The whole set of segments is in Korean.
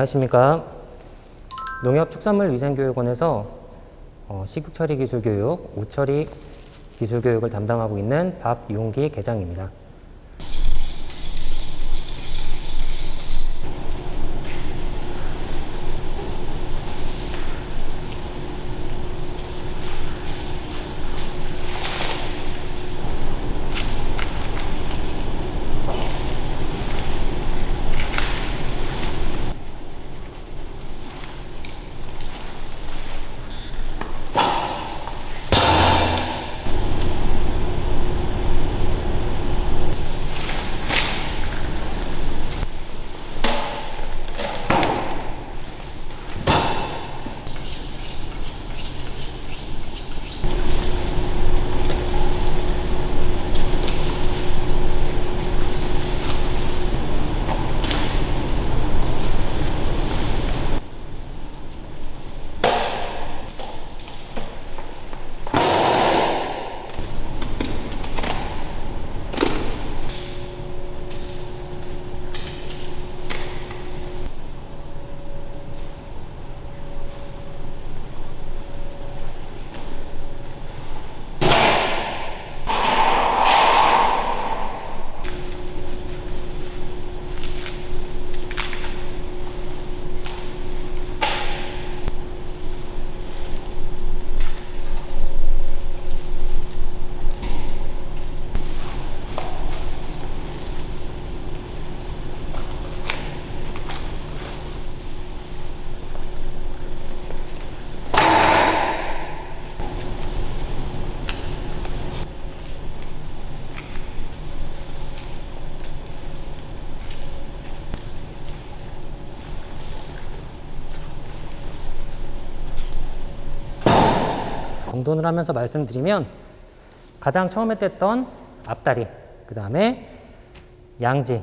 안녕하십니까. 농협축산물위생교육원에서 어, 식육처리 기술교육, 우처리 기술교육을 담당하고 있는 박용기 계장입니다. 정돈을 하면서 말씀드리면 가장 처음에 뗐던 앞다리, 그 다음에 양지,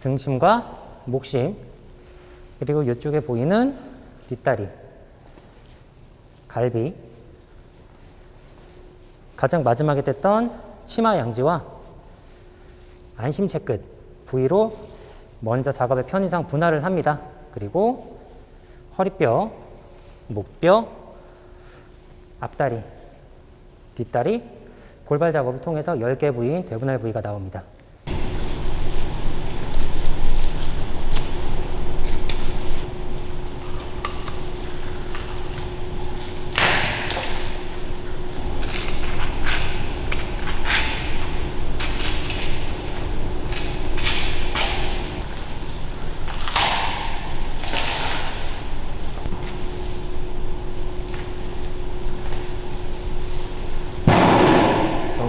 등심과 목심, 그리고 이쪽에 보이는 뒷다리, 갈비, 가장 마지막에 뗐던 치마 양지와 안심 채끝 부위로 먼저 작업의 편의상 분할을 합니다. 그리고 허리뼈, 목뼈, 앞다리, 뒷다리, 골발 작업을 통해서 10개 부위인 대분할 부위가 나옵니다.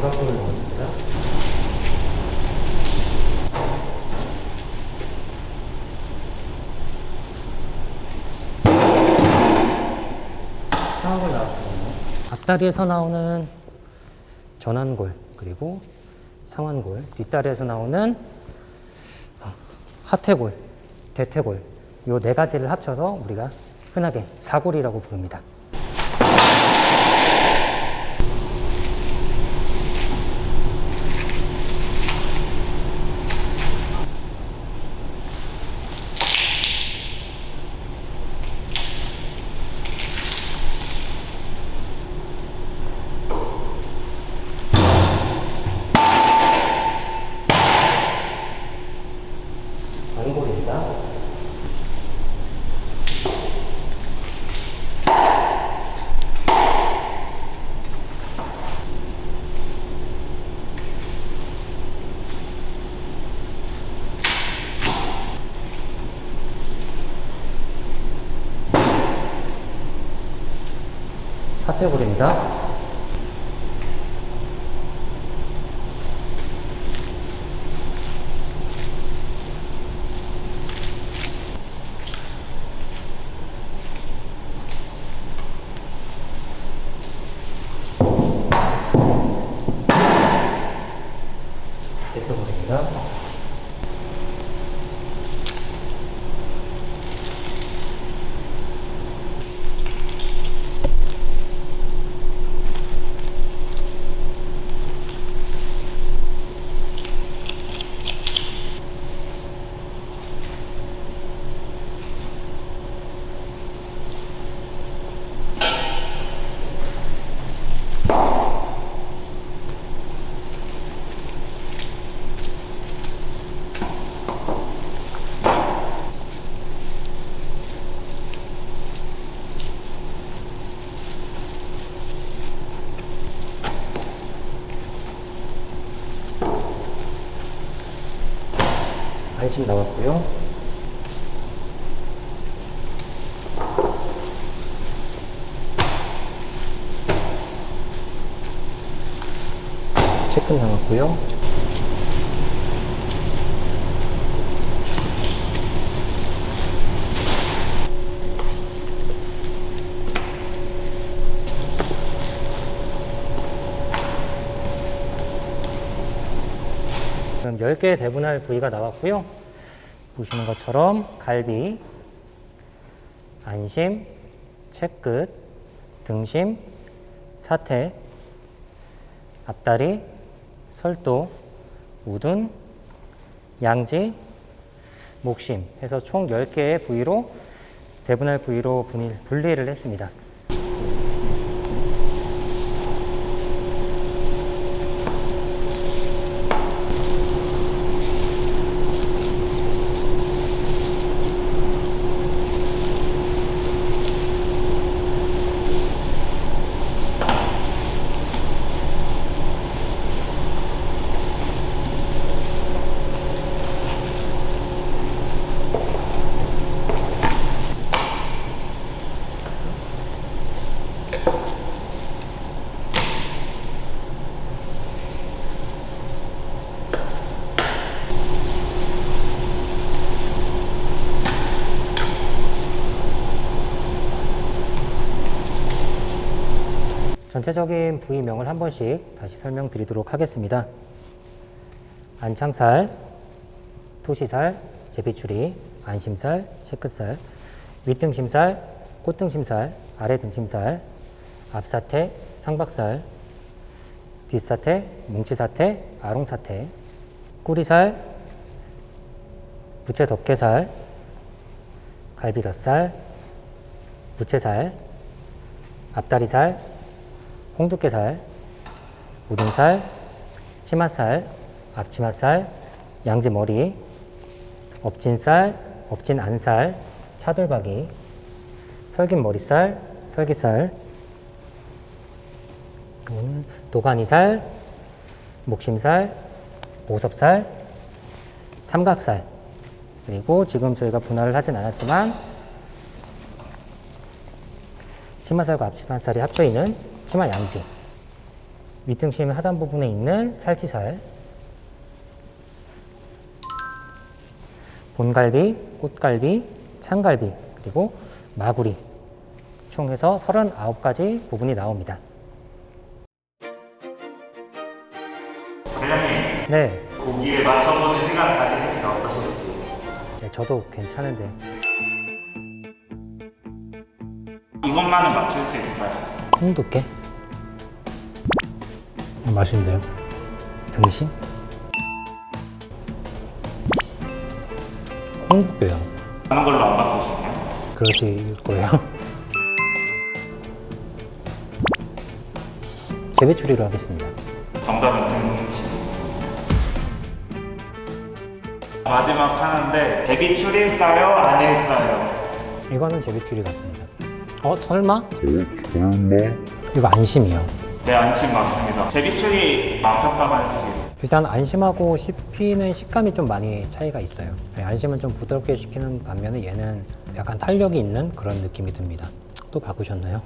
정각도를 넣었습니다. 상황골 나왔습니다. 앞다리에서 나오는 전완골 그리고 상완골, 뒷다리에서 나오는 어, 하태골, 대퇴골 요 네 가지를 합쳐서 우리가 흔하게 사골이라고 부릅니다. 대표골입니다. 안심 나왔고요. 체크 나왔고요. 10개 대분할 부위가 나왔고요. 보시는 것처럼 갈비, 안심, 채끝, 등심, 사태, 앞다리, 설도, 우둔, 양지, 목심 해서 총 10개의 부위로 대분할 부위로 분리- 분리를 했습니다. 전체적인 부위명을 한 번씩 다시 설명드리도록 하겠습니다. 안창살, 토시살, 제비추리, 안심살, 채끝살, 윗등심살, 꽃등심살, 아래등심살, 앞사태, 상박살, 뒷사태, 뭉치사태, 아롱사태, 꾸리살, 부채 덮개살, 갈비덧살, 부채살, 앞다리살, 홍두깨살, 우등살, 치맛살, 앞치맛살, 양지머리, 엎진살, 엎진 안살, 차돌박이, 설긴 머리살, 설기살, 그리고는 도가니살, 목심살, 보섭살, 삼각살, 그리고 지금 저희가 분할을 하진 않았지만 치마살과 앞치마살이 합쳐 있는 치마 양지, 밑등심 하단 부분에 있는 살치살, 본갈비, 꽃갈비, 창갈비, 그리고 마구리 총 해서 39가지 부분이 나옵니다. 대장님, 네, 고기에 맞춰보는 시간 가지시니까 어떠실지. 네, 저도 괜찮은데 이것만은 맞출 수 있어요. 홍두깨 맛있는데요? 등심? 홍두깨요. 하는 걸로 안 바꾸시나요? 그러실 거예요. 재배추리로 하겠습니다. 정답은 등심. 마지막 하는데 데뷔출일까요? 아닐까요? 이거는 재배추리 같습니다. 어 설마? 이거 안심이요. 네, 안심 맞습니다. 데뷔출이 맛평가만 해주세요. 일단 안심하고 씹히는 식감이 좀 많이 차이가 있어요. 네, 안심은 좀 부드럽게 시키는 반면에 얘는 약간 탄력이 있는 그런 느낌이 듭니다. 또 바꾸셨나요?